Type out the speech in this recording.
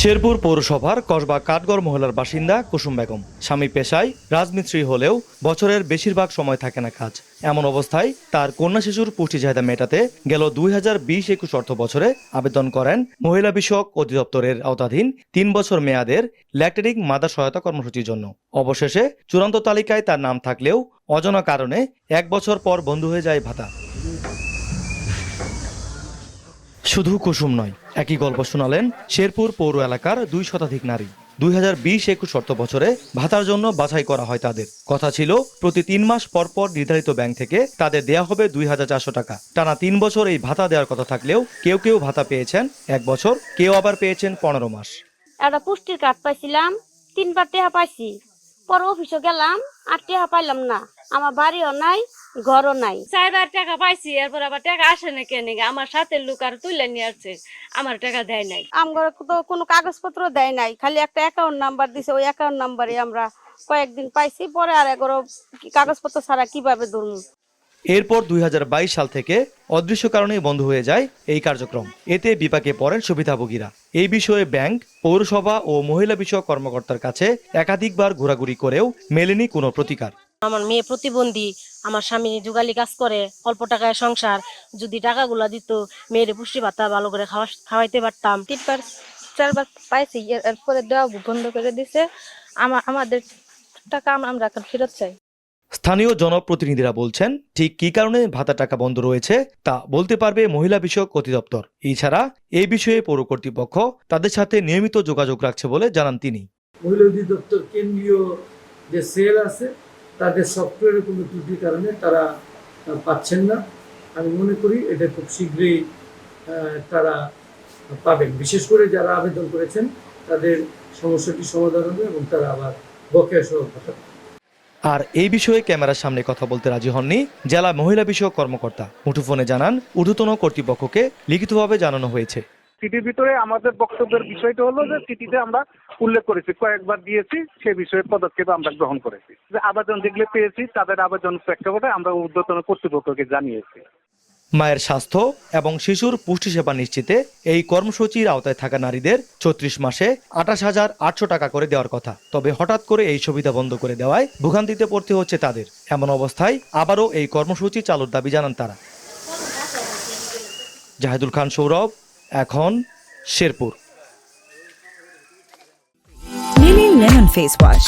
শেরপুর পৌরসভার কসবা কাঠগড় মহলার বাসিন্দা কুসুম বেগম। স্বামী পেশায় রাজমিস্ত্রি হলেও বছরের বেশিরভাগ সময় থাকে না কাজ। এমন অবস্থায় তার কন্যা শিশুর পুষ্টি চাহিদা মেটাতে গেল দুই হাজার বিশ একুশ অর্থ বছরে আবেদন করেন মহিলা বিষয়ক অধিদপ্তরের আওতাধীন তিন বছর মেয়াদের ল্যাকটেরিক মাদার সহায়তা কর্মসূচির জন্য। অবশেষে চূড়ান্ত তালিকায় তার নাম থাকলেও অজানা কারণে এক বছর পর বন্ধ হয়ে যায় ভাতা। শুধু কুসুম নয়, একই গল্প শোনালেন শেরপুর পৌর এলাকার দুই শতাধিক নারী। দুই হাজার বিশ একুশ অর্থ বছরে ভাতার জন্য বাছাই করা হয় তাদের। কথা ছিল, প্রতি তিন মাস পর পর নির্ধারিত ব্যাংক থেকে তাদের দেয়া হবে দুই হাজার চারশো টাকা। টানা তিন বছর এই ভাতা দেওয়ার কথা থাকলেও কেউ কেউ ভাতা পেয়েছেন এক বছর, কেউ আবার পেয়েছেন পনেরো মাস। একটা পুষ্টির কার্ড পাইছিলাম, তিনবার টেহা পাইছি। পরে অফিসে গেলাম, আর টেহা পাইলাম না। আমার বাড়িও নাই ঘরও নাই। চারবার টাকা পাইছি এরপর আবার টাকা আসে না কেন আমার সাথে লোক আর তুলে নিয়ে আসছে আমার টাকা দেয় নাই। আমার তো কোনো কাগজপত্র দেয় নাই খালি একটা অ্যাকাউন্ট নাম্বার দিছে ওই অ্যাকাউন্ট নাম্বারে আমরা কয়েকদিন পাইছি পরে আর এগারো কাগজপত্র ছাড়া কীভাবে ধরুন এরপর দুই হাজার বাইশ সাল থেকে অদৃশ্য কারণে বন্ধ হয়ে যায় এই কার্যক্রম। এতে বিপাকে পড়েন সুবিধাভোগীরা। এই বিষয়ে ব্যাংক পৌরসভা ও মহিলা বিষয়ক কর্মকর্তার কাছে একাধিকবার ঘোরাঘুরি করেও মেলেনি কোনো প্রতিকার। আমার মেয়ে প্রতিবন্ধী আমার স্বামী যুগালি কাজ করে অল্প টাকায় সংসার যদি টাকাগুলা দিত মেয়ের পুষ্টি ভাতা ভালো করে খাওয়া খাওয়াইতে পারতাম। তিনবার চারবার পাইছি এরপরে দেওয়া বন্ধ করে দিছে। আমা- আমাদের টাকা আম- আমরা এখন ফেরত চাই। স্থানীয় জনপ্রতিনিধিরা বলছেন ঠিক কি কারণে ভাতা টাকা বন্ধ রয়েছে তা বলতে পারবে মহিলা বিষয়ক অধিদপ্তর। এছাড়া এই বিষয়ে পৌর কর্তৃপক্ষ তাদের সাথে নিয়মিত যোগাযোগ রাখছে বলে জানান তিনি। মহিলা অধিদপ্তর কেন্দ্রীয় যে সেল আছে তাদের সফটওয়্যারের কোনো ত্রুটির কারণে তারা পাচ্ছেন না। আমি মনে করি এটা খুব শীঘ্রই তারা পাবেন। বিশেষ করে যারা আবেদন করেছেন, তাদের সমস্যাটি সমাধান হবে এবং তারা আবার বকেয়া সহ আর এই বিষয়ে ক্যামেরার সামনে কথা বলতে রাজি হননি জেলা মহিলা বিষয়ক কর্মকর্তা। মুঠোফোনে জানান, ঊর্ধ্বতন কর্তৃপক্ষকে লিখিতভাবে জানানো হয়েছে। চিঠির ভিতরে আমাদের বক্তব্যের বিষয়টা হলো যে চিঠিতে আমরা উল্লেখ করেছি, কয়েকবার দিয়েছি, সে বিষয়ে পদক্ষেপ আমরা গ্রহণ করেছি। যে আবেদন যেগুলো পেয়েছি, তাদের আবেদন প্রেক্ষাপটে আমরা ঊর্ধ্বতন কর্তৃপক্ষকে জানিয়েছি। মায়ের স্বাস্থ্য এবং শিশুর পুষ্টি সেবা নিশ্চিতে এই কর্মসূচির আওতায় থাকা নারীদের ছত্রিশ মাসে আঠাশ হাজার আটশো টাকা করে দেওয়ার কথা। তবে হঠাৎ করে এই সুবিধা বন্ধ করে দেওয়ায় ভোগান্তিতে পড়তে হচ্ছে তাদের। এমন অবস্থায় আবারও এই কর্মসূচি চালুর দাবি জানান তারা। জাহেদুল খান, সৌরভ এখন শেরপুর। Lemon face wash